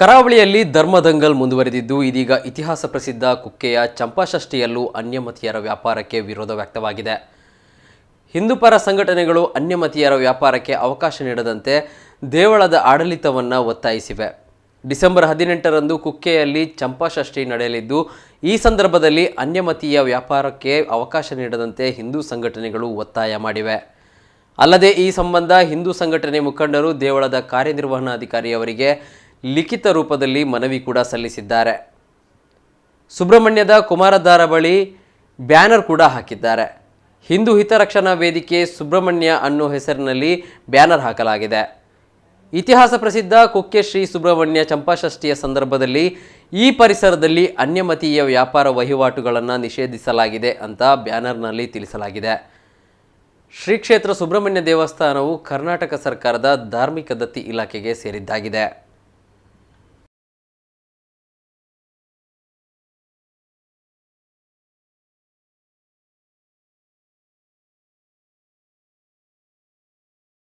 ಕರಾವಳಿಯಲ್ಲಿ ಧರ್ಮದಂಗಲ್ ಮುಂದುವರೆದಿದ್ದು, ಇದೀಗ ಇತಿಹಾಸ ಪ್ರಸಿದ್ಧ ಕುಕ್ಕೆಯ ಚಂಪಾಷಷ್ಠಿಯಲ್ಲೂ ಅನ್ಯಮತೀಯರ ವ್ಯಾಪಾರಕ್ಕೆ ವಿರೋಧ ವ್ಯಕ್ತವಾಗಿದೆ. ಹಿಂದೂಪರ ಸಂಘಟನೆಗಳು ಅನ್ಯಮತೀಯರ ವ್ಯಾಪಾರಕ್ಕೆ ಅವಕಾಶ ನೀಡದಂತೆ ದೇವಳದ ಆಡಳಿತವನ್ನು ಒತ್ತಾಯಿಸಿವೆ. ಡಿಸೆಂಬರ್ ಹದಿನೆಂಟರಂದು ಕುಕ್ಕೆಯಲ್ಲಿ ಚಂಪಾಷಷ್ಠಿ ನಡೆಯಲಿದ್ದು, ಈ ಸಂದರ್ಭದಲ್ಲಿ ಅನ್ಯಮತೀಯ ವ್ಯಾಪಾರಕ್ಕೆ ಅವಕಾಶ ನೀಡದಂತೆ ಹಿಂದೂ ಸಂಘಟನೆಗಳು ಒತ್ತಾಯ ಮಾಡಿವೆ. ಅಲ್ಲದೆ ಈ ಸಂಬಂಧ ಹಿಂದೂ ಸಂಘಟನೆ ಮುಖಂಡರು ದೇವಳದ ಕಾರ್ಯನಿರ್ವಹಣಾಧಿಕಾರಿಯವರಿಗೆ ಲಿಖಿತ ರೂಪದಲ್ಲಿ ಮನವಿ ಕೂಡ ಸಲ್ಲಿಸಿದ್ದಾರೆ. ಸುಬ್ರಹ್ಮಣ್ಯದ ಕುಮಾರಧಾರ ಬಳಿ ಬ್ಯಾನರ್ ಕೂಡ ಹಾಕಿದ್ದಾರೆ. ಹಿಂದೂ ಹಿತರಕ್ಷಣಾ ವೇದಿಕೆ ಸುಬ್ರಹ್ಮಣ್ಯ ಅನ್ನೋ ಹೆಸರಿನಲ್ಲಿ ಬ್ಯಾನರ್ ಹಾಕಲಾಗಿದೆ. ಇತಿಹಾಸ ಪ್ರಸಿದ್ಧ ಕುಕ್ಕೆ ಶ್ರೀ ಸುಬ್ರಹ್ಮಣ್ಯ ಚಂಪಾಷಷ್ಠಿಯ ಸಂದರ್ಭದಲ್ಲಿ ಈ ಪರಿಸರದಲ್ಲಿ ಅನ್ಯಮತೀಯ ವ್ಯಾಪಾರ ವಹಿವಾಟುಗಳನ್ನು ನಿಷೇಧಿಸಲಾಗಿದೆ ಅಂತ ಬ್ಯಾನರ್ನಲ್ಲಿ ತಿಳಿಸಲಾಗಿದೆ. ಶ್ರೀ ಕ್ಷೇತ್ರ ಸುಬ್ರಹ್ಮಣ್ಯ ದೇವಸ್ಥಾನವು ಕರ್ನಾಟಕ ಸರ್ಕಾರದ ಧಾರ್ಮಿಕ ದತ್ತಿ ಇಲಾಖೆಗೆ ಸೇರಿದ್ದಾಗಿದೆ.